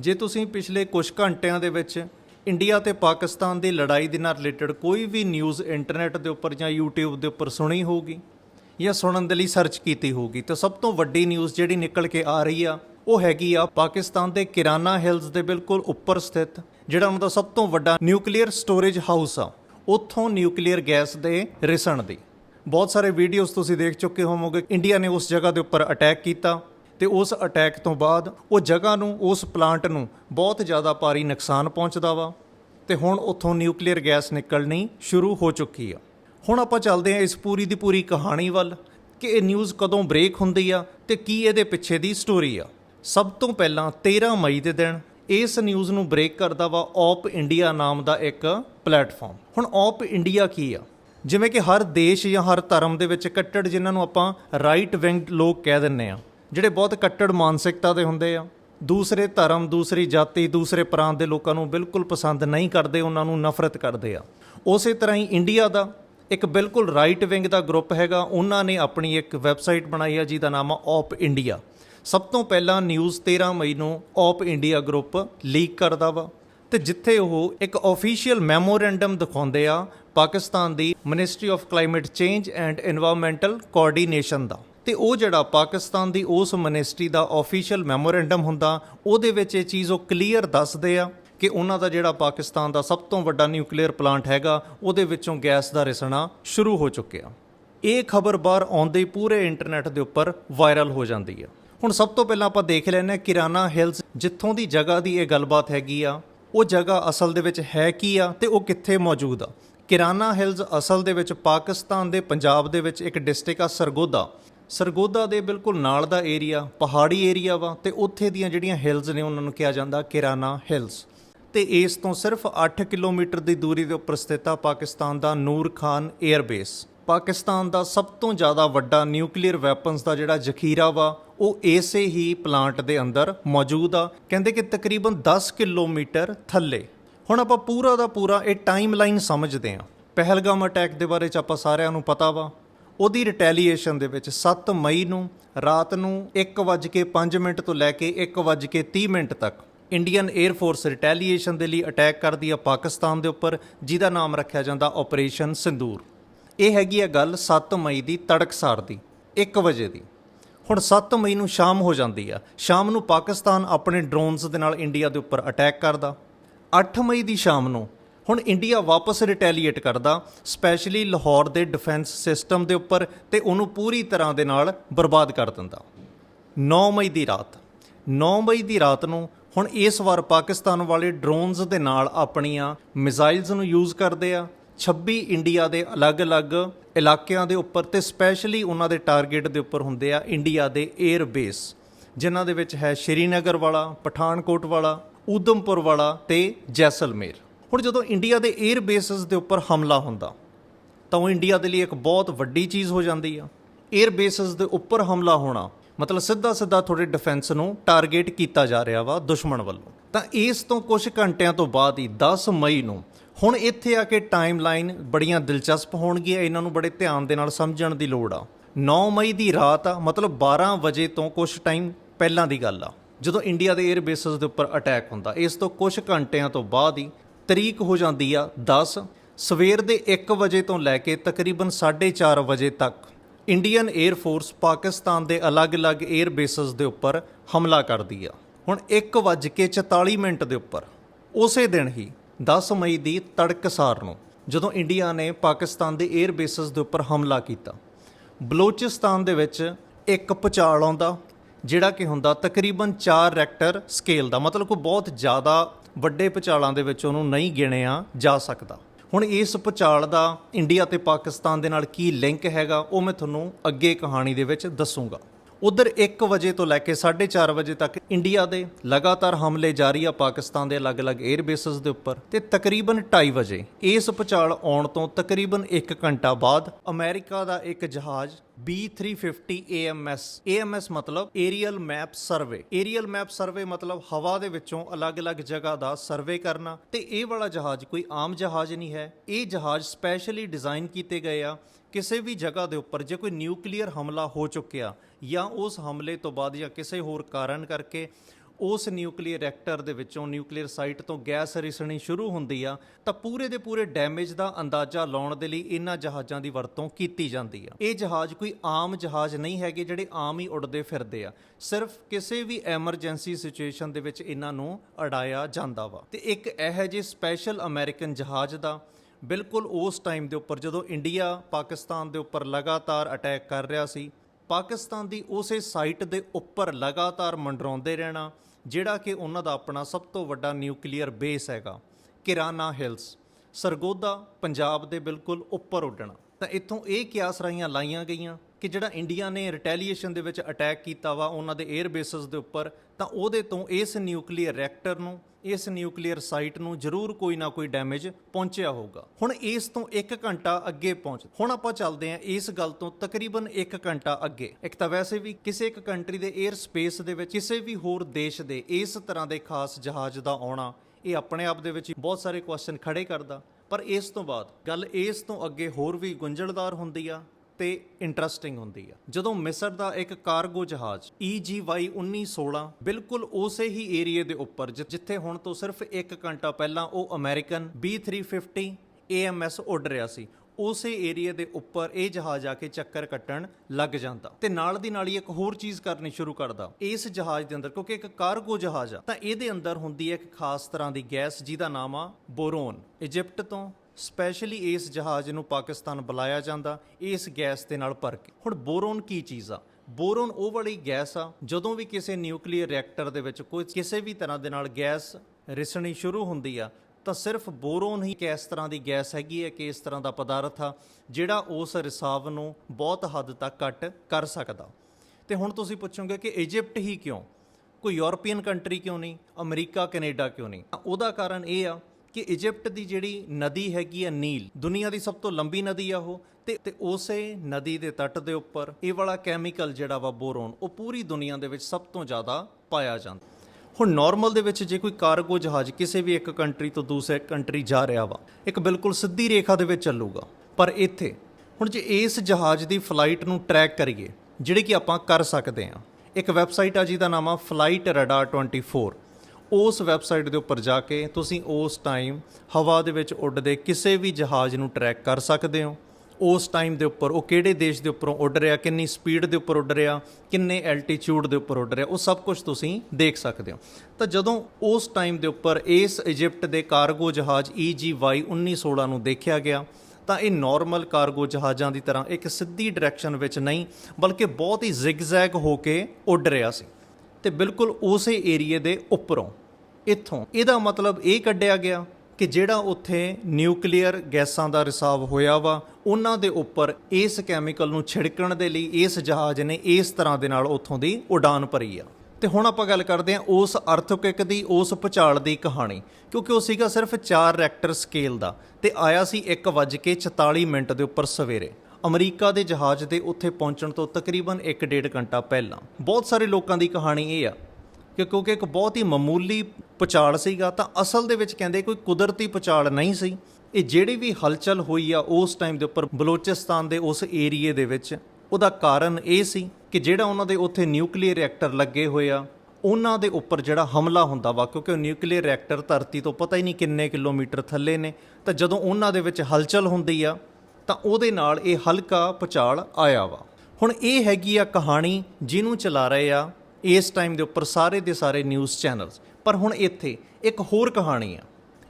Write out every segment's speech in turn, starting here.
ਜੇ ਤੁਸੀਂ ਪਿਛਲੇ ਕੁਝ ਘੰਟਿਆਂ ਦੇ ਵਿੱਚ ਇੰਡੀਆ ਤੇ ਪਾਕਿਸਤਾਨ ਦੀ ਲੜਾਈ ਦੇ ਨਾਲ ਰਿਲੇਟਡ ਕੋਈ ਵੀ ਨਿਊਜ਼ ਇੰਟਰਨੈਟ ਦੇ ਉੱਪਰ ਜਾਂ YouTube ਦੇ ਉੱਪਰ ਸੁਣੀ ਹੋਊਗੀ ਜਾਂ ਸੁਣਨ ਦੇ ਲਈ ਸਰਚ ਕੀਤੀ ਹੋਊਗੀ, ਤਾਂ ਸਭ ਤੋਂ ਵੱਡੀ ਨਿਊਜ਼ ਜਿਹੜੀ ਨਿਕਲ ਕੇ ਆ ਰਹੀ ਆ, ਉਹ ਹੈਗੀ ਆ ਪਾਕਿਸਤਾਨ ਦੇ ਕਿਰਾਨਾ ਹਿਲਸ ਦੇ ਬਿਲਕੁਲ ਉੱਪਰ ਸਥਿਤ, ਜਿਹੜਾ ਉਹਨਾਂ ਦਾ ਸਭ ਤੋਂ ਵੱਡਾ ਨਿਊਕਲੀਅਰ ਸਟੋਰੇਜ ਹਾਊਸ ਆ, ਉੱਥੋਂ ਨਿਊਕਲੀਅਰ ਗੈਸ ਦੇ ਰਿਸਣ ਦੀ। ਬਹੁਤ ਸਾਰੇ ਵੀਡੀਓਜ਼ ਤੁਸੀਂ ਦੇਖ ਚੁੱਕੇ ਹੋਵੋਗੇ, ਇੰਡੀਆ ਨੇ ਉਸ ਜਗ੍ਹਾ ਦੇ ਉੱਪਰ ਅਟੈਕ ਕੀਤਾ। ਤੇ ਉਸ ਅਟੈਕ ਤੋਂ ਬਾਅਦ ਉਹ ਜਗ੍ਹਾ ਨੂੰ, ਉਸ ਪਲਾਂਟ ਨੂੰ ਬਹੁਤ ਜ਼ਿਆਦਾ ਭਾਰੀ ਨੁਕਸਾਨ ਪਹੁੰਚਦਾ ਵਾ ਤੇ ਹੁਣ ਉੱਥੋਂ ਨਿਊਕਲੀਅਰ ਗੈਸ ਨਿਕਲਣੀ ਸ਼ੁਰੂ ਹੋ ਚੁੱਕੀ ਆ। ਹੁਣ ਆਪਾਂ ਚੱਲਦੇ ਹਾਂ ਇਸ ਪੂਰੀ ਦੀ ਪੂਰੀ ਕਹਾਣੀ ਵੱਲ ਕਿ ਇਹ ਨਿਊਜ਼ ਕਦੋਂ ਬ੍ਰੇਕ ਹੁੰਦੀ ਆ ਤੇ ਕੀ ਇਹਦੇ ਪਿੱਛੇ ਦੀ ਸਟੋਰੀ ਆ। ਸਭ ਤੋਂ ਪਹਿਲਾਂ 13 ਮਈ ਦੇ ਦਿਨ ਇਸ ਨਿਊਜ਼ ਨੂੰ ਬ੍ਰੇਕ ਕਰਦਾ ਵਾ ਔਪ ਇੰਡੀਆ ਨਾਮ ਦਾ ਇੱਕ ਪਲੇਟਫਾਰਮ ਹੁਣ ਔਪ ਇੰਡੀਆ ਕੀ ਆ? ਜਿਵੇਂ ਕਿ ਹਰ ਦੇਸ਼ ਜਾਂ ਹਰ ਧਰਮ ਦੇ ਵਿੱਚ ਕੱਟੜ ਜਿਨ੍ਹਾਂ ਨੂੰ ਆਪਾਂ ਰਾਈਟ ਵਿੰਗਡ ਲੋਕ ਕਹਿ ਦਿੰਨੇ ਆ। ਜਿਹੜੇ ਬਹੁਤ ਕੱਟੜ ਮਾਨਸਿਕਤਾ ਦੇ ਹੁੰਦੇ ਆ, ਦੂਸਰੇ ਧਰਮ, ਦੂਸਰੀ ਜਾਤੀ, ਦੂਸਰੇ ਪ੍ਰਾਂਤ ਦੇ ਲੋਕਾਂ ਨੂੰ ਬਿਲਕੁਲ ਪਸੰਦ ਨਹੀਂ ਕਰਦੇ, ਉਹਨਾਂ ਨੂੰ ਨਫ਼ਰਤ ਕਰਦੇ ਆ। ਉਸੇ ਤਰ੍ਹਾਂ ਹੀ ਇੰਡੀਆ ਦਾ ਇੱਕ ਬਿਲਕੁਲ ਰਾਈਟ ਵਿੰਗ ਦਾ ਗਰੁੱਪ ਹੈਗਾ, ਉਹਨਾਂ ਨੇ ਆਪਣੀ ਇੱਕ ਵੈਬਸਾਈਟ ਬਣਾਈ ਹੈ ਜਿਹਦਾ ਨਾਮ ਆ ਆਪ ਇੰਡੀਆ ਸਭ ਤੋਂ ਪਹਿਲਾਂ ਨਿਊਜ਼ 13 ਮਈ ਨੂੰ ਆਪ ਇੰਡੀਆ ਗਰੁੱਪ ਲੀਕ ਕਰਦਾ ਵਾ, ਤੇ ਜਿੱਥੇ ਉਹ ਇੱਕ ਅਫੀਸ਼ੀਅਲ ਮੈਮੋਰੈਂਡਮ ਦਿਖਾਉਂਦੇ ਆ, ਪਾਕਿਸਤਾਨ ਦੀ ministry of climate change and environmental coordination ਦਾ। ਤੇ ਉਹ ਜਿਹੜਾ ਪਾਕਿਸਤਾਨ ਦੀ ਉਸ ਮਿਨਿਸਟਰੀ ਦਾ ਅਫੀਸ਼ੀਅਲ ਮੈਮੋਰੈਂਡਮ ਹੁੰਦਾ, ਉਹਦੇ ਵਿੱਚ ਇਹ ਚੀਜ਼ ਉਹ ਕਲੀਅਰ ਦੱਸਦੇ ਆ ਕਿ ਉਹਨਾਂ ਦਾ ਜਿਹੜਾ ਪਾਕਿਸਤਾਨ ਦਾ ਸਭ ਤੋਂ ਵੱਡਾ ਨਿਊਕਲੀਅਰ ਪਲਾਂਟ ਹੈਗਾ, ਉਹਦੇ ਵਿੱਚੋਂ ਗੈਸ ਦਾ ਰਿਸਣਾ ਸ਼ੁਰੂ ਹੋ ਚੁੱਕਿਆ। ਇਹ ਖਬਰ ਬਾਹਰ ਆਉਂਦੇ ਹੀ ਪੂਰੇ ਇੰਟਰਨੈਟ ਦੇ ਉੱਪਰ ਵਾਇਰਲ ਹੋ ਜਾਂਦੀ ਆ। ਹੁਣ ਸਭ ਤੋਂ ਪਹਿਲਾਂ ਆਪਾਂ ਦੇਖ ਲੈਂਦੇ ਹਾਂ ਕਿਰਾਨਾ ਹਿਲਸ ਜਿੱਥੋਂ ਦੀ ਜਗ੍ਹਾ ਦੀ ਇਹ ਗੱਲਬਾਤ ਹੈਗੀ ਆ, ਉਹ ਜਗ੍ਹਾ ਅਸਲ ਦੇ ਵਿੱਚ ਹੈ ਕੀ ਆ ਤੇ ਉਹ ਕਿੱਥੇ ਮੌਜੂਦ ਆ? ਕਿਰਾਨਾ ਹਿਲਸ ਅਸਲ ਦੇ ਵਿੱਚ ਪਾਕਿਸਤਾਨ ਦੇ ਪੰਜਾਬ ਦੇ ਵਿੱਚ ਇੱਕ ਡਿਸਟ੍ਰਿਕਟ ਆ ਸਰਗੋਦਾ। ਸਰਗੋਦਾ ਦੇ ਬਿਲਕੁਲ ਨਾਲ ਦਾ ਏਰੀਆ, ਪਹਾੜੀ ਏਰੀਆ ਵਾ ਤੇ ਉੱਥੇ ਦੀਆਂ ਜਿਹੜੀਆਂ ਹਿਲਸ ਨੇ ਉਹਨਾਂ ਨੂੰ ਕਿਹਾ ਜਾਂਦਾ ਕਿਰਾਨਾ ਹਿਲਸ। ਤੇ ਇਸ ਤੋਂ ਸਿਰਫ 8 ਕਿਲੋਮੀਟਰ ਦੀ ਦੂਰੀ ਦੇ ਉੱਪਰ ਸਥਿਤ ਆ ਪਾਕਿਸਤਾਨ ਦਾ ਨੂਰ ਖਾਨ 에ਅਰ ਬੇਸ ਪਾਕਿਸਤਾਨ ਦਾ ਸਭ ਤੋਂ ਜ਼ਿਆਦਾ ਵੱਡਾ ਨਿਊਕਲੀਅਰ ਵੈਪਨਸ ਦਾ ਜਿਹੜਾ ਜ਼ਖੀਰਾ ਵਾ, ਉਹ ਇਸੇ ਹੀ ਪਲਾਂਟ ਦੇ ਅੰਦਰ ਮੌਜੂਦ ਆ। ਕਹਿੰਦੇ ਕਿ ਤਕਰੀਬਨ 10 ਕਿਲੋਮੀਟਰ ਥੱਲੇ। ਹੁਣ ਆਪਾਂ ਪੂਰਾ ਦਾ ਪੂਰਾ ਇਹ ਟਾਈਮਲਾਈਨ ਸਮਝਦੇ ਹਾਂ। ਪਹਿਲਗਾਮ ਅਟੈਕ ਦੇ ਬਾਰੇ ਚ ਆਪਾਂ ਸਾਰਿਆਂ ਨੂੰ ਪਤਾ ਵਾ। ਉਹਦੀ ਰਿਟੈਲੀਏਸ਼ਨ ਦੇ ਵਿੱਚ 7 ਮਈ ਨੂੰ, ਰਾਤ ਨੂੰ 1:05 ਮਿੰਟ ਤੋਂ ਲੈ ਕੇ 1:30 ਮਿੰਟ ਤੱਕ ਇੰਡੀਅਨ 에ਅਰ ਫੋਰਸ ਰਿਟੈਲੀਏਸ਼ਨ ਦੇ ਲਈ ਅਟੈਕ ਕਰਦੀ ਆ ਪਾਕਿਸਤਾਨ ਦੇ ਉੱਪਰ, ਜਿਹਦਾ ਨਾਮ ਰੱਖਿਆ ਜਾਂਦਾ ਆਪਰੇਸ਼ਨ ਸਿੰਦੂਰ ਇਹ ਹੈਗੀ ਆ ਗੱਲ 7 ਮਈ ਦੀ ਤੜਕਸਾਰ ਦੀ 1 ਵਜੇ ਦੀ। ਹੁਣ 7 ਮਈ ਨੂੰ ਸ਼ਾਮ ਹੋ ਜਾਂਦੀ ਆ। ਸ਼ਾਮ ਨੂੰ ਪਾਕਿਸਤਾਨ ਆਪਣੇ ਡਰੋਨਸ ਦੇ ਨਾਲ ਇੰਡੀਆ ਦੇ ਉੱਪਰ ਅਟੈਕ ਕਰਦਾ। 8 ਮਈ ਦੀ ਸ਼ਾਮ ਨੂੰ ਹੁਣ ਇੰਡੀਆ ਵਾਪਸ ਰਿਟੈਲੀਏਟ ਕਰਦਾ ਸਪੈਸ਼ਲੀ ਲਾਹੌਰ ਦੇ ਡਿਫੈਂਸ ਸਿਸਟਮ ਦੇ ਉੱਪਰ ਤੇ ਉਹਨੂੰ ਪੂਰੀ ਤਰ੍ਹਾਂ ਦੇ ਨਾਲ ਬਰਬਾਦ ਕਰ ਦਿੰਦਾ। 9 ਮਈ ਦੀ ਰਾਤ 9 ਮਈ ਦੀ ਰਾਤ ਨੂੰ ਹੁਣ ਇਸ ਵਾਰ ਪਾਕਿਸਤਾਨ ਵਾਲੇ ਡਰੋਨਸ ਦੇ ਨਾਲ ਆਪਣੀਆਂ ਮਿਜ਼ਾਈਲਸ ਨੂੰ ਯੂਜ਼ ਕਰਦੇ ਆ। 26 ਇੰਡੀਆ ਦੇ ਅਲੱਗ-ਅਲੱਗ ਇਲਾਕਿਆਂ ਦੇ ਉੱਪਰ ਤੇ ਸਪੈਸ਼ਲੀ ਉਹਨਾਂ ਦੇ ਟਾਰਗੇਟ ਦੇ ਉੱਪਰ ਹੁੰਦੇ ਆ ਇੰਡੀਆ ਦੇ 에ਅਰ ਬੇਸ ਜਿਨ੍ਹਾਂ ਦੇ ਵਿੱਚ ਹੈ ਸ਼੍ਰੀਨਗਰ ਵਾਲਾ, ਪਠਾਨਕੋਟ ਵਾਲਾ, ਊਧਮਪੁਰ ਵਾਲਾ ਤੇ ਜੈਸਲਮੇਰ। ਹੁਣ ਜਦੋਂ ਇੰਡੀਆ ਦੇ 에ਅਰ ਬੇਸਸ ਦੇ ਉੱਪਰ ਹਮਲਾ ਹੁੰਦਾ, ਤਾਂ ਉਹ ਇੰਡੀਆ ਦੇ ਲਈ ਇੱਕ ਬਹੁਤ ਵੱਡੀ ਚੀਜ਼ ਹੋ ਜਾਂਦੀ ਆ। 에ਅਰ ਬੇਸਸ ਦੇ ਉੱਪਰ ਹਮਲਾ ਹੋਣਾ ਮਤਲਬ ਸਿੱਧਾ ਸਿੱਧਾ ਤੁਹਾਡੇ ਡਿਫੈਂਸ ਨੂੰ ਟਾਰਗੇਟ ਕੀਤਾ ਜਾ ਰਿਹਾ ਵਾ ਦੁਸ਼ਮਣ ਵੱਲੋਂ। ਤਾਂ ਇਸ ਤੋਂ ਕੁਝ ਘੰਟਿਆਂ ਤੋਂ ਬਾਅਦ ਹੀ 10 ਮਈ ਨੂੰ ਹੁਣ ਇੱਥੇ ਆ ਕੇ ਟਾਈਮਲਾਈਨ ਬੜੀਆਂ ਦਿਲਚਸਪ ਹੋਣਗੀਆਂ, ਇਹਨਾਂ ਨੂੰ ਬੜੇ ਧਿਆਨ ਦੇ ਨਾਲ ਸਮਝਣ ਦੀ ਲੋੜ ਆ। 9 ਮਈ ਦੀ ਰਾਤ ਆ, ਮਤਲਬ 12 ਵਜੇ ਤੋਂ ਕੁਝ ਟਾਈਮ ਪਹਿਲਾਂ ਦੀ ਗੱਲ ਆ। ਜਦੋਂ ਇੰਡੀਆ ਦੇ 에ਅਰ ਬੇਸਸ ਦੇ ਉੱਪਰ ਅਟੈਕ ਹੁੰਦਾ, ਇਸ ਤੋਂ ਕੁਝ ਘੰਟਿਆਂ ਤੋਂ ਬਾਅਦ ਹੀ ਤਰੀਕ ਹੋ ਜਾਂਦੀ ਆ 10 ਸਵੇਰ ਦੇ 1 ਵਜੇ ਤੋਂ ਲੈ ਕੇ ਤਕਰੀਬਨ 4:30 ਵਜੇ ਤੱਕ ਇੰਡੀਅਨ 에ਅਰ ਫੋਰਸ ਪਾਕਿਸਤਾਨ ਦੇ ਅਲੱਗ-ਅਲੱਗ 에ਅਰ ਬੇਸਸ ਦੇ ਉੱਪਰ ਹਮਲਾ ਕਰਦੀ ਆ। ਹੁਣ 1:44 ਮਿੰਟ ਦੇ ਉੱਪਰ, ਉਸੇ ਦਿਨ ਹੀ 10 ਮਈ ਦੀ ਤੜਕਸਾਰ ਨੂੰ ਜਦੋਂ ਇੰਡੀਆ ਨੇ ਪਾਕਿਸਤਾਨ ਦੇ 에ਅਰ ਬੇਸਸ ਦੇ ਉੱਪਰ ਹਮਲਾ ਕੀਤਾ, ਬਲੋਚਿਸਤਾਨ ਦੇ ਵਿੱਚ ਇੱਕ ਪਚਾਲ ਆਉਂਦਾ, ਜਿਹੜਾ ਕਿ ਹੁੰਦਾ ਤਕਰੀਬਨ 4 ਰੈਕਟਰ ਸਕੇਲ ਦਾ, ਮਤਲਬ ਕੋਈ ਬਹੁਤ ਜ਼ਿਆਦਾ ਵੱਡੇ ਭੁਚਾਲਾਂ ਦੇ ਵਿੱਚ ਉਹਨੂੰ ਨਹੀਂ ਗਿਣਿਆ ਜਾ ਸਕਦਾ। ਹੁਣ ਇਸ ਭੁਚਾਲ ਦਾ ਇੰਡੀਆ ਤੇ ਪਾਕਿਸਤਾਨ ਦੇ ਨਾਲ ਕੀ ਲਿੰਕ ਹੈਗਾ, ਉਹ ਮੈਂ ਤੁਹਾਨੂੰ ਅੱਗੇ ਕਹਾਣੀ ਦੇ ਵਿੱਚ ਦੱਸੂਗਾ। ਉਧਰ 1 ਵਜੇ ਤੋਂ ਲੈ ਕੇ 4:30 ਵਜੇ ਤੱਕ ਇੰਡੀਆ ਦੇ ਲਗਾਤਾਰ ਹਮਲੇ ਜਾਰੀ ਆ ਪਾਕਿਸਤਾਨ ਦੇ ਅਲੱਗ-ਅਲੱਗ 에ਅਰ ਬੇਸਿਸ ਦੇ ਉੱਪਰ ਤੇ ਤਕਰੀਬਨ 2:30 ਵਜੇ। ਇਸ ਭੁਚਾਲ ਆਉਣ ਤੋਂ ਤਕਰੀਬਨ 1 ਘੰਟਾ ਬਾਅਦ ਅਮਰੀਕਾ ਦਾ ਇੱਕ ਜਹਾਜ਼ B350 AMS AMS ਮਤਲਬ aerial map survey. Aerial map survey ਮਤਲਬ ਹਵਾ ਦੇ ਵਿੱਚੋਂ ਅਲੱਗ-ਅਲੱਗ ਜਗ੍ਹਾ ਦਾ ਸਰਵੇ ਕਰਨਾ ਤੇ ਇਹ ਵਾਲਾ ਜਹਾਜ਼ ਕੋਈ ਆਮ ਜਹਾਜ਼ ਨਹੀਂ ਹੈ। ਇਹ ਜਹਾਜ਼ ਸਪੈਸ਼ਲੀ ਡਿਜ਼ਾਈਨ ਕੀਤੇ ਗਏ ਆ। ਕਿਸੇ ਵੀ ਜਗ੍ਹਾ ਦੇ ਉੱਪਰ ਜੇ ਕੋਈ ਨਿਊਕਲੀਅਰ ਹਮਲਾ ਹੋ ਚੁੱਕਿਆ ਜਾਂ ਉਸ ਹਮਲੇ ਤੋਂ ਬਾਅਦ ਜਾਂ ਕਿਸੇ ਹੋਰ ਕਾਰਨ ਕਰਕੇ ਉਸ ਨਿਊਕਲੀਅਰ ਰਿਐਕਟਰ ਦੇ ਵਿੱਚੋਂ ਨਿਊਕਲੀਅਰ ਸਾਈਟ ਤੋਂ ਗੈਸ ਰਿਸਣੀ ਸ਼ੁਰੂ ਹੁੰਦੀ ਆ, ਤਾਂ ਪੂਰੇ ਦੇ ਪੂਰੇ ਡੈਮੇਜ ਦਾ ਅੰਦਾਜ਼ਾ ਲਾਉਣ ਦੇ ਲਈ ਇਹਨਾਂ ਜਹਾਜ਼ਾਂ ਦੀ ਵਰਤੋਂ ਕੀਤੀ ਜਾਂਦੀ ਆ। ਇਹ ਜਹਾਜ਼ ਕੋਈ ਆਮ ਜਹਾਜ਼ ਨਹੀਂ ਹੈਗੇ ਜਿਹੜੇ ਆਮ ਹੀ ਉੱਡਦੇ ਫਿਰਦੇ ਆ। ਸਿਰਫ ਕਿਸੇ ਵੀ ਐਮਰਜੈਂਸੀ ਸਿਚੁਏਸ਼ਨ ਦੇ ਵਿੱਚ ਇਹਨਾਂ ਨੂੰ ਅੜਾਇਆ ਜਾਂਦਾ ਵਾ। ਤੇ ਇੱਕ ਇਹੋ ਜਿਹੇ ਸਪੈਸ਼ਲ ਅਮਰੀਕਨ ਜਹਾਜ਼ ਦਾ, ਬਿਲਕੁਲ ਉਸ ਟਾਈਮ ਦੇ ਉੱਪਰ ਜਦੋਂ ਇੰਡੀਆ ਪਾਕਿਸਤਾਨ ਦੇ ਉੱਪਰ ਲਗਾਤਾਰ ਅਟੈਕ ਕਰ ਰਿਹਾ ਸੀ ਪਾਕਿਸਤਾਨ ਦੀ ਉਸੇ ਸਾਈਟ ਦੇ ਉੱਪਰ ਲਗਾਤਾਰ ਮੰਡਰਾਉਂਦੇ ਰਹਿਣਾ, ਜਿਹੜਾ ਕਿ ਉਹਨਾਂ ਦਾ ਆਪਣਾ ਸਭ ਤੋਂ ਵੱਡਾ ਨਿਊਕਲੀਅਰ ਬੇਸ ਹੈਗਾ, ਕਿਰਾਨਾ ਹਿਲਸ ਸਰਗੋਦਾ ਪੰਜਾਬ ਦੇ ਬਿਲਕੁਲ ਉੱਪਰ ਉੱਡਣਾ। ਤਾਂ ਇੱਥੋਂ ਇਹ ਕਿਆਸ ਰਾਈਆਂ ਲਾਈਆਂ ਗਈਆਂ। ਕਿ ਜਿਹੜਾ ਇੰਡੀਆ ਨੇ ਰਿਟੈਲੀਏਸ਼ਨ ਦੇ ਵਿੱਚ ਅਟੈਕ ਕੀਤਾ ਵਾ, ਉਹਨਾਂ ਦੇ 에ਅਰ ਬੇਸਿਸ ਦੇ ਉੱਪਰ, ਤਾਂ ਉਹਦੇ ਤੋਂ ਇਸ ਨਿਊਕਲੀਅਰ ਰਿਐਕਟਰ ਨੂੰ, ਇਸ ਨਿਊਕਲੀਅਰ ਸਾਈਟ ਨੂੰ ਜ਼ਰੂਰ ਕੋਈ ਨਾ ਕੋਈ ਡੈਮੇਜ ਪਹੁੰਚਿਆ ਹੋਊਗਾ। ਹੁਣ ਇਸ ਤੋਂ 1 ਘੰਟਾ ਅੱਗੇ ਪਹੁੰਚ ਹੁਣ ਆਪਾਂ ਚੱਲਦੇ ਹਾਂ ਇਸ ਗੱਲ ਤੋਂ ਤਕਰੀਬਨ 1 ਘੰਟਾ ਅੱਗੇ। ਇੱਕ ਤਾਂ ਵੈਸੇ ਵੀ ਕਿਸੇ ਇੱਕ ਕੰਟਰੀ ਦੇ 에ਅਰ ਸਪੇਸ ਦੇ ਵਿੱਚ ਕਿਸੇ ਵੀ ਹੋਰ ਦੇਸ਼ ਦੇ ਇਸ ਤਰ੍ਹਾਂ ਦੇ ਖਾਸ ਜਹਾਜ਼ ਦਾ ਆਉਣਾ, ਇਹ ਆਪਣੇ ਆਪ ਦੇ ਵਿੱਚ ਬਹੁਤ ਸਾਰੇ ਕੁਐਸਚਨ ਖੜੇ ਕਰਦਾ। ਪਰ ਇਸ ਤੋਂ ਬਾਅਦ ਗੱਲ ਇਸ ਤੋਂ ਅੱਗੇ ਹੋਰ ਵੀ ਗੁੰਝਲਦਾਰ ਹੁੰਦੀ ਆ। ਤੇ ਇੰਟਰਸਟਿੰਗ ਹੁੰਦੀ ਆ। ਜਦੋਂ ਮਿਸਰ ਦਾ ਇੱਕ ਕਾਰਗੋ ਜਹਾਜ਼ E EGY 1916 ਬਿਲਕੁਲ ਉਸੇ ਹੀ ਏਰੀਏ ਦੇ ਉੱਪਰ, ਜਿ- ਜਿੱਥੇ ਹੁਣ ਤੋਂ ਸਿਰਫ 1 ਘੰਟਾ ਪਹਿਲਾਂ ਉਹ ਅਮਰੀਕਨ B350 AMS ਉੱਡ ਰਿਹਾ ਸੀ, ਉਸੇ ਏਰੀਏ ਦੇ ਉੱਪਰ ਇਹ ਜਹਾਜ਼ ਆ ਕੇ ਚੱਕਰ ਕੱਟਣ ਲੱਗ ਜਾਂਦਾ। ਤੇ ਨਾਲ ਦੀ ਨਾਲ ਹੀ ਇੱਕ ਹੋਰ ਚੀਜ਼ ਕਰਨੀ ਸ਼ੁਰੂ ਕਰਦਾ, ਇਸ ਜਹਾਜ਼ ਦੇ ਅੰਦਰ, ਕਿਉਂਕਿ ਇੱਕ ਕਾਰਗੋ ਜਹਾਜ਼ ਆ, ਤਾਂ ਇਹਦੇ ਅੰਦਰ ਹੁੰਦੀ ਹੈ ਇੱਕ ਖਾਸ ਤਰ੍ਹਾਂ ਦੀ ਗੈਸ, ਜਿਹਦਾ ਨਾਮ ਆ ਬੋਰੋਨ। ਇਜਿਪਟ ਤੋਂ ਸਪੈਸ਼ਲੀ ਇਸ ਜਹਾਜ਼ ਨੂੰ ਪਾਕਿਸਤਾਨ ਬੁਲਾਇਆ ਜਾਂਦਾ, ਇਸ ਗੈਸ ਦੇ ਨਾਲ ਭਰ ਕੇ। ਹੁਣ ਬੋਰੋਨ ਕੀ ਚੀਜ਼ ਆ? ਬੋਰੋਨ ਉਹ ਵਾਲੀ ਗੈਸ ਆ, ਜਦੋਂ ਵੀ ਕਿਸੇ ਨਿਊਕਲੀਅਰ ਰਿਐਕਟਰ ਦੇ ਵਿੱਚ ਕੋਈ ਕਿਸੇ ਵੀ ਤਰ੍ਹਾਂ ਦੇ ਨਾਲ ਗੈਸ ਰਿਸਣੀ ਸ਼ੁਰੂ ਹੁੰਦੀ ਆ, ਤਾਂ ਸਿਰਫ ਬੋਰੋਨ ਹੀ ਕਿਸ ਤਰ੍ਹਾਂ ਦੀ ਗੈਸ ਹੈਗੀ ਹੈ ਕਿ ਇਸ ਤਰ੍ਹਾਂ ਦਾ ਪਦਾਰਥ ਆ, ਜਿਹੜਾ ਉਸ ਰਿਸਾਵ ਨੂੰ ਬਹੁਤ ਹੱਦ ਤੱਕ ਘੱਟ ਕਰ ਸਕਦਾ। ਤੇ ਹੁਣ ਤੁਸੀਂ ਪੁੱਛੋਗੇ ਕਿ ਇਜਿਪਟ ਹੀ ਕਿਉਂ? ਕੋਈ ਯੂਰਪੀਅਨ ਕੰਟਰੀ ਕਿਉਂ ਨਹੀਂ? ਅਮਰੀਕਾ, ਕੈਨੇਡਾ ਕਿਉਂ ਨਹੀਂ? ਤਾਂ ਉਹਦਾ ਕਾਰਨ ਇਹ ਆ ਕਿ ਇਜਿਪਟ ਦੀ ਜਿਹੜੀ ਨਦੀ ਹੈਗੀ ਆ ਨੀਲ, ਦੁਨੀਆ ਦੀ ਸਭ ਤੋਂ ਲੰਬੀ ਨਦੀ ਆ ਉਹ, ਤੇ ਤੇ ਉਸੇ ਨਦੀ ਦੇ ਤੱਟ ਦੇ ਉੱਪਰ ਇਹ ਵਾਲਾ ਕੈਮੀਕਲ ਜਿਹੜਾ ਵਾ ਬੋਰੋਨ ਉਹ ਪੂਰੀ ਦੁਨੀਆ ਦੇ ਵਿੱਚ ਸਭ ਤੋਂ ਜ਼ਿਆਦਾ ਪਾਇਆ ਜਾਂਦਾ। ਹੁਣ ਨਾਰਮਲ ਦੇ ਵਿੱਚ ਜੇ ਕੋਈ ਕਾਰਗੋ ਜਹਾਜ਼ ਕਿਸੇ ਵੀ ਇੱਕ ਕੰਟਰੀ ਤੋਂ ਦੂਸਰੇ ਕੰਟਰੀ ਜਾ ਰਿਹਾ ਵਾ, ਇੱਕ ਬਿਲਕੁਲ ਸਿੱਧੀ ਰੇਖਾ ਦੇ ਵਿੱਚ ਚੱਲੂਗਾ। ਪਰ ਇੱਥੇ, ਹੁਣ ਜੇ ਇਸ ਜਹਾਜ਼ ਦੀ ਫਲਾਈਟ ਨੂੰ ਟਰੈਕ ਕਰੀਏ, ਜਿਹੜੀ ਕਿ ਆਪਾਂ ਕਰ ਸਕਦੇ ਹਾਂ, ਇੱਕ ਵੈਬਸਾਈਟ ਆ ਜਿਹਦਾ ਨਾਮ ਆ ਫਲਾਈਟ ਰਡਾਰ 24 ਉਸ ਵੈਬਸਾਈਟ ਦੇ ਉੱਪਰ ਜਾ ਕੇ ਤੁਸੀਂ ਉਸ ਟਾਈਮ ਹਵਾ ਦੇ ਵਿੱਚ ਉੱਡਦੇ ਕਿਸੇ ਵੀ ਜਹਾਜ਼ ਨੂੰ ਟਰੈਕ ਕਰ ਸਕਦੇ ਹੋ। ਉਸ ਟਾਈਮ ਦੇ ਉੱਪਰ ਉਹ ਕਿਹੜੇ ਦੇਸ਼ ਦੇ ਉੱਪਰੋਂ ਉੱਡ ਰਿਹਾ, ਕਿੰਨੀ ਸਪੀਡ ਦੇ ਉੱਪਰ ਉੱਡ ਰਿਹਾ, ਕਿੰਨੇ ਐਲਟੀਟਿਊਡ ਦੇ ਉੱਪਰ ਉੱਡ ਰਿਹਾ, ਉਹ ਸਭ ਕੁਝ ਤੁਸੀਂ ਦੇਖ ਸਕਦੇ ਹੋ। ਤਾਂ ਜਦੋਂ ਉਸ ਟਾਈਮ ਦੇ ਉੱਪਰ ਇਸ ਇਜਿਪਟ ਦੇ ਕਾਰਗੋ ਜਹਾਜ਼ E EGY 1916 ਨੂੰ ਦੇਖਿਆ ਗਿਆ, ਤਾਂ ਇਹ ਨਾਰਮਲ ਕਾਰਗੋ ਜਹਾਜ਼ਾਂ ਦੀ ਤਰ੍ਹਾਂ ਇੱਕ ਸਿੱਧੀ ਡਾਇਰੈਕਸ਼ਨ ਵਿੱਚ ਨਹੀਂ, ਬਲਕਿ ਬਹੁਤ ਹੀ ਜ਼ਿਗਜ਼ੈਗ ਹੋ ਕੇ ਉੱਡ ਰਿਹਾ ਸੀ। ਤੇ ਬਿਲਕੁਲ ਉਸੇ ਏਰੀਏ ਦੇ ਉੱਪਰੋਂ ਇੱਥੋਂ। ਇਹਦਾ ਮਤਲਬ ਇਹ ਕੱਢਿਆ ਗਿਆ ਕਿ ਜਿਹੜਾ ਉੱਥੇ ਨਿਊਕਲੀਅਰ ਗੈਸਾਂ ਦਾ ਰਿਸਾਵ ਹੋਇਆ ਵਾ, ਉਹਨਾਂ ਦੇ ਉੱਪਰ ਇਸ ਕੈਮੀਕਲ ਨੂੰ ਛਿੜਕਣ ਦੇ ਲਈ ਇਸ ਜਹਾਜ਼ ਨੇ ਇਸ ਤਰ੍ਹਾਂ ਦੇ ਨਾਲ ਉੱਥੋਂ ਦੀ ਉਡਾਨ ਭਰੀ ਆ। ਤੇ ਹੁਣ ਆਪਾਂ ਗੱਲ ਕਰਦੇ ਹਾਂ ਉਸ ਅਰਥਕਵਿਕ ਦੀ, ਉਸ ਭੁਚਾਲ ਦੀ ਕਹਾਣੀ, ਕਿਉਂਕਿ ਉਹ ਸੀਗਾ ਸਿਰਫ 4 ਰੈਕਟਰ ਸਕੇਲ ਦਾ ਤੇ ਆਇਆ ਸੀ 1:44 ਮਿੰਟ ਦੇ ਉੱਪਰ ਸਵੇਰੇ। ਅਮਰੀਕਾ ਦੇ ਜਹਾਜ਼ ਦੇ ਉੱਥੇ ਪਹੁੰਚਣ ਤੋਂ ਤਕਰੀਬਨ 1.5 ਘੰਟਾ ਪਹਿਲਾਂ। ਬਹੁਤ ਸਾਰੇ ਲੋਕਾਂ ਦੀ ਕਹਾਣੀ ਇਹ ਆ ਕਿ ਕਿਉਂਕਿ ਇੱਕ ਬਹੁਤ ਹੀ ਮਾਮੂਲੀ ਪੁਚਾਲ ਸੀਗਾ, ਤਾਂ ਅਸਲ ਦੇ ਵਿੱਚ ਕਹਿੰਦੇ ਕੋਈ ਕੁਦਰਤੀ ਪੁਚਾਲ ਨਹੀਂ ਸੀ। ਇਹ ਜਿਹੜੀ ਵੀ ਹਲਚਲ ਹੋਈ ਆ ਉਸ ਟਾਈਮ ਦੇ ਉੱਪਰ, ਬਲੋਚਿਸਤਾਨ ਦੇ ਉਸ ਏਰੀਏ ਦੇ ਵਿੱਚ, ਉਹਦਾ ਕਾਰਨ ਇਹ ਸੀ ਕਿ ਜਿਹੜਾ ਉਹਨਾਂ ਦੇ ਉੱਥੇ ਨਿਊਕਲੀਅਰ ਰਿਐਕਟਰ ਲੱਗੇ ਹੋਏ ਆ, ਉਹਨਾਂ ਦੇ ਉੱਪਰ ਜਿਹੜਾ ਹਮਲਾ ਹੁੰਦਾ ਵਾ, ਕਿਉਂਕਿ ਉਹ ਨਿਊਕਲੀਅਰ ਰਿਐਕਟਰ ਧਰਤੀ ਤੋਂ ਪਤਾ ਹੀ ਨਹੀਂ ਕਿੰਨੇ ਕਿਲੋਮੀਟਰ ਥੱਲੇ ਨੇ, ਤਾਂ ਜਦੋਂ ਉਹਨਾਂ ਦੇ ਵਿੱਚ ਹਲਚਲ ਹੁੰਦੀ ਆ, ਤਾਂ ਉਹਦੇ ਨਾਲ ਇਹ ਹਲਕਾ ਪੁਚਾਲ ਆਇਆ ਵਾ। ਹੁਣ ਇਹ ਹੈਗੀ ਆ ਕਹਾਣੀ ਜਿਹਨੂੰ ਚਲਾ ਰਹੇ ਆ ਇਸ ਟਾਈਮ ਦੇ ਉੱਪਰ ਸਾਰੇ ਦੇ ਸਾਰੇ ਨਿਊਜ਼ ਚੈਨਲਸ ਪਰ ਹੁਣ ਇੱਥੇ ਇੱਕ ਹੋਰ ਕਹਾਣੀ ਆ।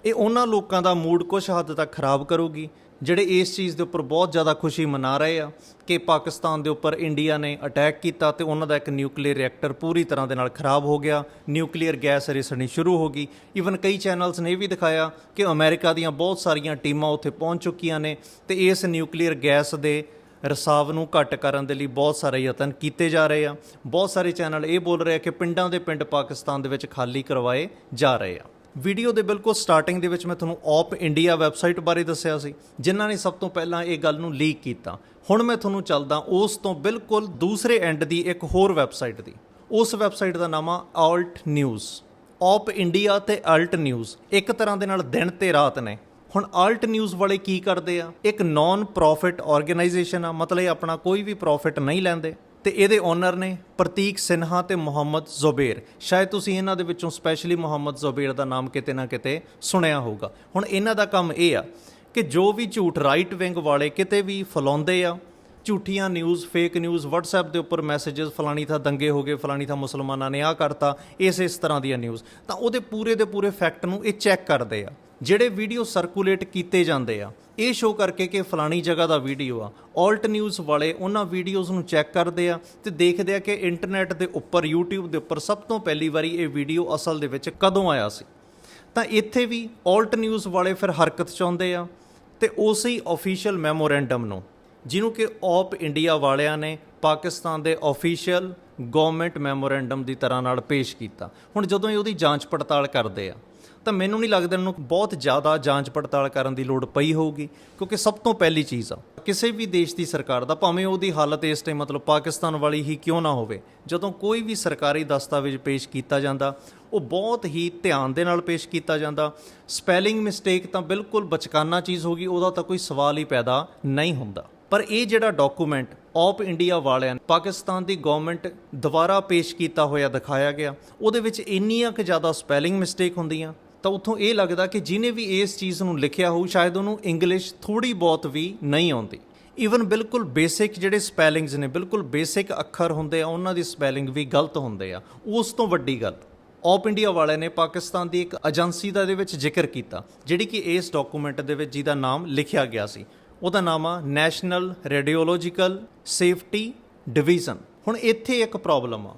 ਇਹ ਉਹਨਾਂ ਲੋਕਾਂ ਦਾ ਮੂਡ ਕੁਝ ਹੱਦ ਤੱਕ ਖਰਾਬ ਕਰੂਗੀ, ਜਿਹੜੇ ਇਸ ਚੀਜ਼ ਦੇ ਉੱਪਰ ਬਹੁਤ ਜ਼ਿਆਦਾ ਖੁਸ਼ੀ ਮਨਾ ਰਹੇ ਆ ਕਿ ਪਾਕਿਸਤਾਨ ਦੇ ਉੱਪਰ ਇੰਡੀਆ ਨੇ ਅਟੈਕ ਕੀਤਾ ਤੇ ਉਹਨਾਂ ਦਾ ਇੱਕ ਨਿਊਕਲੀਅਰ ਰਿਐਕਟਰ ਪੂਰੀ ਤਰ੍ਹਾਂ ਦੇ ਨਾਲ ਖਰਾਬ ਹੋ ਗਿਆ। ਨਿਊਕਲੀਅਰ ਗੈਸ ਰਿਸਣੀ ਸ਼ੁਰੂ ਹੋ ਗਈ। ਈਵਨ ਕਈ ਚੈਨਲਸ ਨੇ ਇਹ ਵੀ ਦਿਖਾਇਆ ਕਿ ਅਮਰੀਕਾ ਦੀਆਂ ਬਹੁਤ ਸਾਰੀਆਂ ਟੀਮਾਂ ਉੱਥੇ ਪਹੁੰਚ ਚੁੱਕੀਆਂ ਨੇ ਤੇ ਇਸ ਨਿਊਕਲੀਅਰ ਗੈਸ ਦੇ ਰਸਾਵ ਨੂੰ ਘੱਟ ਕਰਨ ਦੇ ਲਈ ਬਹੁਤ ਸਾਰੇ ਯਤਨ ਕੀਤੇ ਜਾ ਰਹੇ ਆ। ਬਹੁਤ ਸਾਰੇ ਚੈਨਲ ਇਹ ਬੋਲ ਰਹੇ ਆ ਕਿ ਪਿੰਡਾਂ ਦੇ ਪਿੰਡ ਪਾਕਿਸਤਾਨ ਦੇ ਵਿੱਚ ਖਾਲੀ ਕਰਵਾਏ ਜਾ ਰਹੇ ਆ। ਵੀਡੀਓ ਦੇ ਬਿਲਕੁਲ ਸਟਾਰਟਿੰਗ ਦੇ ਵਿੱਚ ਮੈਂ ਤੁਹਾਨੂੰ ਆਪ ਇੰਡੀਆ ਵੈਬਸਾਈਟ ਬਾਰੇ ਦੱਸਿਆ ਸੀ, ਜਿਨ੍ਹਾਂ ਨੇ ਸਭ ਤੋਂ ਪਹਿਲਾਂ ਇਹ ਗੱਲ ਨੂੰ ਲੀਕ ਕੀਤਾ। ਹੁਣ ਮੈਂ ਤੁਹਾਨੂੰ ਚੱਲਦਾ ਉਸ ਤੋਂ ਬਿਲਕੁਲ ਦੂਸਰੇ ਐਂਡ ਦੀ ਇੱਕ ਹੋਰ ਵੈਬਸਾਈਟ ਦੀ। ਉਸ ਵੈਬਸਾਈਟ ਦਾ ਨਾਮ ਆ ਆਲਟ ਨਿਊਜ਼ ਆਪ ਇੰਡੀਆ ਤੇ ਅਲਟ ਨਿਊਜ਼ ਇੱਕ ਤਰ੍ਹਾਂ ਦੇ ਨਾਲ ਦਿਨ ਤੇ ਰਾਤ ਨੇ। ਹੁਣ ਅਲਟ ਨਿਊਜ਼ ਵਾਲੇ ਕੀ ਕਰਦੇ ਆ? ਇੱਕ ਨਾਨ ਪ੍ਰੋਫਿਟ ਆਰਗੇਨਾਈਜੇਸ਼ਨ ਆ, ਮਤਲਬ ਇਹ ਆਪਣਾ ਕੋਈ ਵੀ ਪ੍ਰੋਫਿਟ ਨਹੀਂ ਲੈਂਦੇ। ਤੇ ਇਹਦੇ ਓਨਰ ਨੇ ਪ੍ਰਤੀਕ ਸਿਨਹਾ ਤੇ ਮੁਹੰਮਦ ਜ਼ੁਬੇਰ। ਸ਼ਾਇਦ ਤੁਸੀਂ ਇਹਨਾਂ ਦੇ ਵਿੱਚੋਂ ਸਪੈਸ਼ਲੀ ਮੁਹੰਮਦ ਜ਼ੁਬੇਰ ਦਾ ਨਾਮ ਕਿਤੇ ਨਾ ਕਿਤੇ ਸੁਣਿਆ ਹੋਊਗਾ। ਹੁਣ ਇਹਨਾਂ ਦਾ ਕੰਮ ਇਹ ਆ ਕਿ ਜੋ ਵੀ ਝੂਠ ਰਾਈਟ ਵਿੰਗ ਵਾਲੇ ਕਿਤੇ ਵੀ ਫੈਲਾਉਂਦੇ ਆ ਝੂਠੀਆਂ ਨਿਊਜ਼ ਫੇਕ ਨਿਊਜ਼ WhatsApp ਦੇ ਉੱਪਰ ਮੈਸੇजेस ਫਲਾਣੀ ਥਾਂ ਦੰਗੇ ਹੋ ਗਏ, ਫਲਾਣੀ ਥਾਂ ਮੁਸਲਮਾਨਾਂ ਨੇ ਆਹ ਕਰਤਾ, ਇਸ ਇਸ ਤਰ੍ਹਾਂ ਦੀਆਂ ਨਿਊਜ਼ ਤਾਂ ਉਹਦੇ ਪੂਰੇ ਦੇ ਪੂਰੇ ਫੈਕਟ ਨੂੰ ਇਹ ਚੈੱਕ ਕਰਦੇ ਆ, ਜਿਹੜੇ ਵੀਡੀਓ ਸਰਕੂਲੇਟ ਕੀਤੇ ਜਾਂਦੇ ਆ, ਇਹ ਸ਼ੋ ਕਰਕੇ ਕਿ ਫਲਾਣੀ ਜਗ੍ਹਾ ਦਾ ਵੀਡੀਓ ਆ ਆਲਟ ਨਿਊਜ਼ ਵਾਲੇ ਉਹਨਾਂ ਵੀਡੀਓਜ਼ ਨੂੰ ਚੈੱਕ ਕਰਦੇ ਆ ਤੇ ਦੇਖਦੇ ਆ ਕਿ ਇੰਟਰਨੈਟ ਦੇ ਉੱਪਰ, YouTube ਦੇ ਉੱਪਰ ਸਭ ਤੋਂ ਪਹਿਲੀ ਵਾਰੀ ਇਹ ਵੀਡੀਓ ਅਸਲ ਦੇ ਵਿੱਚ ਕਦੋਂ ਆਇਆ ਸੀ। ਤਾਂ ਇੱਥੇ ਵੀ ਆਲਟ ਨਿਊਜ਼ ਵਾਲੇ ਫਿਰ ਹਰਕਤ ਚਾਹੁੰਦੇ ਆ ਤੇ ਉਸੇ ਹੀ ਅਫੀਸ਼ੀਅਲ ਮੈਮੋਰੈਂਡਮ ਨੂੰ ਜਿਹਨੂੰ ਕਿ ਆਪ ਇੰਡੀਆ ਵਾਲਿਆਂ ਨੇ ਪਾਕਿਸਤਾਨ ਦੇ ਅਫੀਸ਼ੀਅਲ ਗਵਰਨਮੈਂਟ ਮੈਮੋਰੈਂਡਮ ਦੀ ਤਰ੍ਹਾਂ ਨਾਲ ਪੇਸ਼ ਕੀਤਾ। ਹੁਣ ਜਦੋਂ ਇਹ ਉਹਦੀ ਜਾਂਚ ਪੜਤਾਲ ਕਰਦੇ ਆ, ਤਾਂ ਮੈਨੂੰ ਨਹੀਂ ਲੱਗਦਾ ਇਹਨੂੰ ਬਹੁਤ ਜ਼ਿਆਦਾ ਜਾਂਚ ਪੜਤਾਲ ਕਰਨ ਦੀ ਲੋੜ ਪਈ ਹੋਊਗੀ, ਕਿਉਂਕਿ ਸਭ ਤੋਂ ਪਹਿਲੀ ਚੀਜ਼ ਆ, ਕਿਸੇ ਵੀ ਦੇਸ਼ ਦੀ ਸਰਕਾਰ ਦਾ, ਭਾਵੇਂ ਉਹਦੀ ਹਾਲਤ ਇਸ ਟਾਈਮ ਮਤਲਬ ਪਾਕਿਸਤਾਨ ਵਾਲੀ ਹੀ ਕਿਉਂ ਨਾ ਹੋਵੇ, ਜਦੋਂ ਕੋਈ ਵੀ ਸਰਕਾਰੀ ਦਸਤਾਵੇਜ਼ ਪੇਸ਼ ਕੀਤਾ ਜਾਂਦਾ, ਉਹ ਬਹੁਤ ਹੀ ਧਿਆਨ ਦੇ ਨਾਲ ਪੇਸ਼ ਕੀਤਾ ਜਾਂਦਾ। ਸਪੈਲਿੰਗ ਮਿਸਟੇਕ ਤਾਂ ਬਿਲਕੁਲ ਬਚਕਾਨਾ ਚੀਜ਼ ਹੋਗੀ ਉਹਦਾ ਤਾਂ ਕੋਈ ਸਵਾਲ ਹੀ ਪੈਦਾ ਨਹੀਂ ਹੁੰਦਾ। ਪਰ ਇਹ ਜਿਹੜਾ ਡਾਕੂਮੈਂਟ ਆਪ ਇੰਡੀਆ ਵਾਲਿਆਂ ਪਾਕਿਸਤਾਨ ਦੀ ਗਵਰਨਮੈਂਟ ਦੁਬਾਰਾ ਪੇਸ਼ ਕੀਤਾ ਹੋਇਆ ਦਿਖਾਇਆ ਗਿਆ, ਉਹਦੇ ਵਿੱਚ ਇੰਨੀਆਂ ਕਿ ਜ਼ਿਆਦਾ ਸਪੈਲਿੰਗ ਮਿਸਟੇਕ ਹੁੰਦੀਆਂ, ਤਾਂ ਉੱਥੋਂ ਇਹ ਲੱਗਦਾ ਕਿ ਜਿਹਨੇ ਵੀ ਇਸ ਚੀਜ਼ ਨੂੰ ਲਿਖਿਆ ਹੋਊ, ਸ਼ਾਇਦ ਉਹਨੂੰ ਇੰਗਲਿਸ਼ ਥੋੜੀ ਬਹੁਤ ਵੀ ਨਹੀਂ ਆਉਂਦੀ। ਈਵਨ ਬਿਲਕੁਲ ਬੇਸਿਕ ਜਿਹੜੇ ਸਪੈਲਿੰਗਸ ਨੇ, ਬਿਲਕੁਲ ਬੇਸਿਕ ਅੱਖਰ ਹੁੰਦੇ ਆ, ਉਹਨਾਂ ਦੀ ਸਪੈਲਿੰਗ ਵੀ ਗਲਤ ਹੁੰਦੇ ਆ। ਉਸ ਤੋਂ ਵੱਡੀ ਗੱਲ, ਆਪ ਇੰਡੀਆ ਵਾਲਿਆਂ ਨੇ ਪਾਕਿਸਤਾਨ ਦੀ ਇੱਕ ਏਜੰਸੀ ਦਾ ਦੇ ਵਿੱਚ ਜ਼ਿਕਰ ਕੀਤਾ, ਜਿਹੜੀ ਕਿ ਇਸ ਡਾਕੂਮੈਂਟ ਦੇ ਵਿੱਚ ਜਿਹਦਾ ਨਾਮ ਲਿਖਿਆ ਗਿਆ ਸੀ। ਉਹਦਾ ਨਾਮ ਆ ਨੈਸ਼ਨਲ ਰੇਡੀਓਲੋਜੀਕਲ ਸੇਫਟੀ ਡਿਵੀਜ਼ਨ। ਹੁਣ ਇੱਥੇ ਇੱਕ ਪ੍ਰੋਬਲਮ ਆ।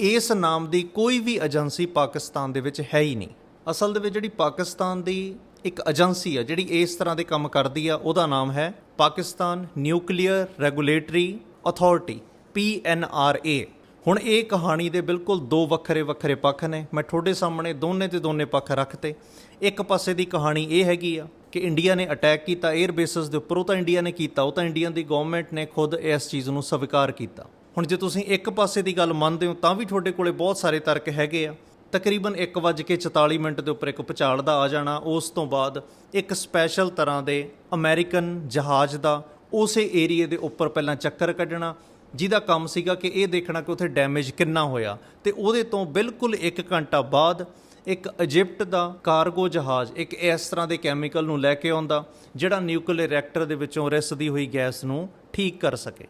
ਇਸ ਨਾਮ ਦੀ ਕੋਈ ਵੀ ਏਜੰਸੀ ਪਾਕਿਸਤਾਨ ਦੇ ਵਿੱਚ ਹੈ ਹੀ ਨਹੀਂ। ਅਸਲ ਦੇ ਵਿੱਚ ਜਿਹੜੀ ਪਾਕਿਸਤਾਨ ਦੀ ਇੱਕ ਏਜੰਸੀ ਆ, ਜਿਹੜੀ ਇਸ ਤਰ੍ਹਾਂ ਦੇ ਕੰਮ ਕਰਦੀ ਆ, ਉਹਦਾ ਨਾਮ ਹੈ Pakistan nuclear regulatory authority PNRA ਹੁਣ ਇਹ ਕਹਾਣੀ ਦੇ ਬਿਲਕੁਲ ਦੋ ਵੱਖਰੇ ਵੱਖਰੇ ਪੱਖ ਨੇ। ਮੈਂ ਤੁਹਾਡੇ ਸਾਹਮਣੇ ਦੋਨੇ ਤੇ ਦੋਨੇ ਪੱਖ ਰੱਖਤੇ। ਇੱਕ ਪਾਸੇ ਦੀ ਕਹਾਣੀ ਇਹ ਹੈਗੀ ਆ ਕਿ ਇੰਡੀਆ ਨੇ ਅਟੈਕ ਕੀਤਾ 에ਅਰ ਬੇਸਿਸ ਦੇ ਉੱਪਰ, ਉਹ ਤਾਂ ਇੰਡੀਆ ਨੇ ਕੀਤਾ, ਉਹ ਤਾਂ ਇੰਡੀਆ ਦੀ ਗਵਰਨਮੈਂਟ ਨੇ ਖੁਦ ਇਸ ਚੀਜ਼ ਨੂੰ ਸਵੀਕਾਰ ਕੀਤਾ। ਹੁਣ ਜੇ ਤੁਸੀਂ ਇੱਕ ਪਾਸੇ ਦੀ ਗੱਲ ਮੰਨਦੇ ਹੋ, ਤਾਂ ਵੀ ਤੁਹਾਡੇ ਕੋਲੇ ਬਹੁਤ ਸਾਰੇ ਤਰਕ ਹੈਗੇ ਆ। ਤਕਰੀਬਨ 1:44 ਮਿੰਟ ਦੇ ਉੱਪਰ ਇੱਕ ਭੁਚਾਲ ਦਾ ਆ ਜਾਣਾ, ਉਸ ਤੋਂ ਬਾਅਦ ਇੱਕ ਸਪੈਸ਼ਲ ਤਰ੍ਹਾਂ ਦੇ ਅਮਰੀਕਨ ਜਹਾਜ਼ ਦਾ ਉਸੇ ਏਰੀਏ ਦੇ ਉੱਪਰ ਪਹਿਲਾਂ ਚੱਕਰ ਕੱਢਣਾ, ਜਿਹਦਾ ਕੰਮ ਸੀਗਾ ਕਿ ਇਹ ਦੇਖਣਾ ਕਿ ਉੱਥੇ ਡੈਮੇਜ ਕਿੰਨਾ ਹੋਇਆ। ਤੇ ਉਹਦੇ ਤੋਂ ਬਿਲਕੁਲ 1 ਘੰਟਾ ਬਾਅਦ ਇੱਕ ਇਜਿਪਟ ਦਾ ਕਾਰਗੋ ਜਹਾਜ਼, ਇੱਕ ਇਸ ਤਰ੍ਹਾਂ ਦੇ ਕੈਮੀਕਲ ਨੂੰ ਲੈ ਕੇ ਆਉਂਦਾ, ਜਿਹੜਾ ਨਿਊਕਲੀਅਰ ਰਿਐਕਟਰ ਦੇ ਵਿੱਚੋਂ ਰਿਸਦੀ ਹੋਈ ਗੈਸ ਨੂੰ ਠੀਕ ਕਰ ਸਕੇ।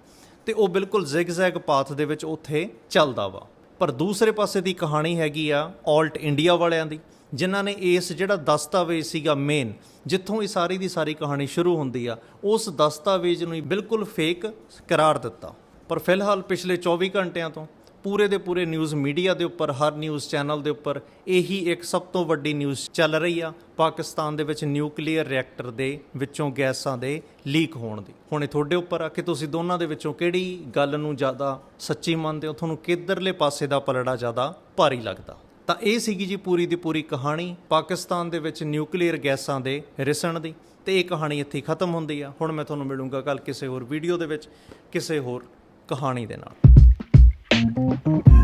ਤੇ ਉਹ ਬਿਲਕੁਲ ਜ਼ਿਗਜ਼ੈਗ ਪਾਥ ਦੇ ਵਿੱਚ ਉੱਥੇ ਚੱਲਦਾ ਵਾ। ਪਰ ਦੂਸਰੇ ਪਾਸੇ ਦੀ ਕਹਾਣੀ ਹੈਗੀ ਆ ਆਲਟ ਇੰਡੀਆ ਵਾਲਿਆਂ ਦੀ, ਜਿਨ੍ਹਾਂ ਨੇ ਇਸ ਜਿਹੜਾ ਦਸਤਾਵੇਜ਼ ਸੀਗਾ ਮੇਨ ਜਿੱਥੋਂ ਇਹ ਸਾਰੀ ਦੀ ਸਾਰੀ ਕਹਾਣੀ ਸ਼ੁਰੂ ਹੁੰਦੀ ਆ, ਉਸ ਦਸਤਾਵੇਜ਼ ਨੂੰ ਹੀ ਬਿਲਕੁਲ ਫੇਕ ਕਰਾਰ ਦਿੱਤਾ। ਪਰ ਫਿਲਹਾਲ ਪਿਛਲੇ 24 ਘੰਟਿਆਂ ਤੋਂ ਪੂਰੇ ਦੇ ਪੂਰੇ ਨਿਊਜ਼ ਮੀਡੀਆ ਦੇ ਉੱਪਰ, ਹਰ ਨਿਊਜ਼ ਚੈਨਲ ਦੇ ਉੱਪਰ ਇਹੀ ਇੱਕ ਸਭ ਤੋਂ ਵੱਡੀ ਨਿਊਜ਼ ਚੱਲ ਰਹੀ ਆ ਪਾਕਿਸਤਾਨ ਦੇ ਵਿੱਚ ਨਿਊਕਲੀਅਰ ਰਿਐਕਟਰ ਦੇ ਵਿੱਚੋਂ ਗੈਸਾਂ ਦੇ ਲੀਕ ਹੋਣ ਦੀ। ਹੁਣ ਇਹ ਤੁਹਾਡੇ ਉੱਪਰ ਆ ਕਿ ਤੁਸੀਂ ਦੋਨਾਂ ਦੇ ਵਿੱਚੋਂ ਕਿਹੜੀ ਗੱਲ ਨੂੰ ਜ਼ਿਆਦਾ ਸੱਚੀ ਮੰਨਦੇ ਹੋ? ਤੁਹਾਨੂੰ ਕਿੱਧਰਲੇ ਪਾਸੇ ਦਾ ਪਲੜਾ ਜ਼ਿਆਦਾ ਭਾਰੀ ਲੱਗਦਾ? ਤਾਂ ਇਹ ਸੀਗੀ ਜੀ ਪੂਰੀ ਦੀ ਪੂਰੀ ਕਹਾਣੀ ਪਾਕਿਸਤਾਨ ਦੇ ਵਿੱਚ ਨਿਊਕਲੀਅਰ ਗੈਸਾਂ ਦੇ ਰਿਸਣ ਦੀ। ਤੇ ਇਹ ਕਹਾਣੀ ਇੱਥੇ ਖਤਮ ਹੁੰਦੀ ਆ। ਹੁਣ ਮੈਂ ਤੁਹਾਨੂੰ ਮਿਲੂੰਗਾ ਕੱਲ ਕਿਸੇ ਹੋਰ ਵੀਡੀਓ ਦੇ ਵਿੱਚ, ਕਿਸੇ ਹੋਰ ਕਹਾਣੀ ਦੇ ਨਾਲ। thank you.